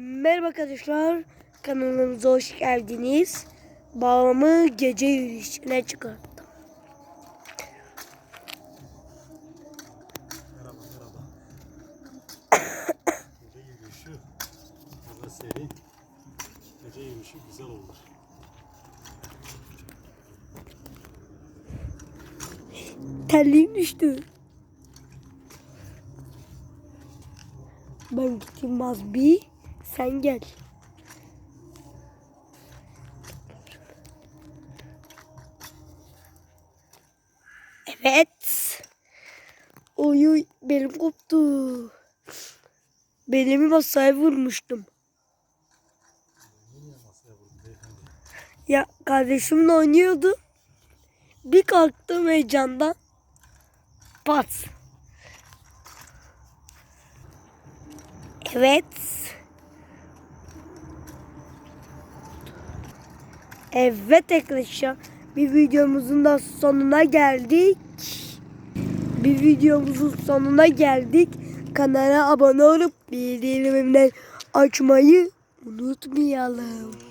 Merhaba arkadaşlar. Kanalımıza hoş geldiniz. Babamı gece yürüyüşüne çıkarttım. Merhaba merhaba. Gece yürüyüşü. Hava seri. Gece yürüyüşü güzel olur. Terliğim düştü. Ben gideyim az bir. Sen gel. Evet. Oy oy belim koptu. Belimi masaya vurmuştum. Ya kardeşimle oynuyordu. Bir kalktım heyecandan. Pat. Evet. Evet arkadaşlar. Bir videomuzun da sonuna geldik. Bir videomuzun sonuna geldik. Kanala abone olup bildirimleri açmayı unutmayalım.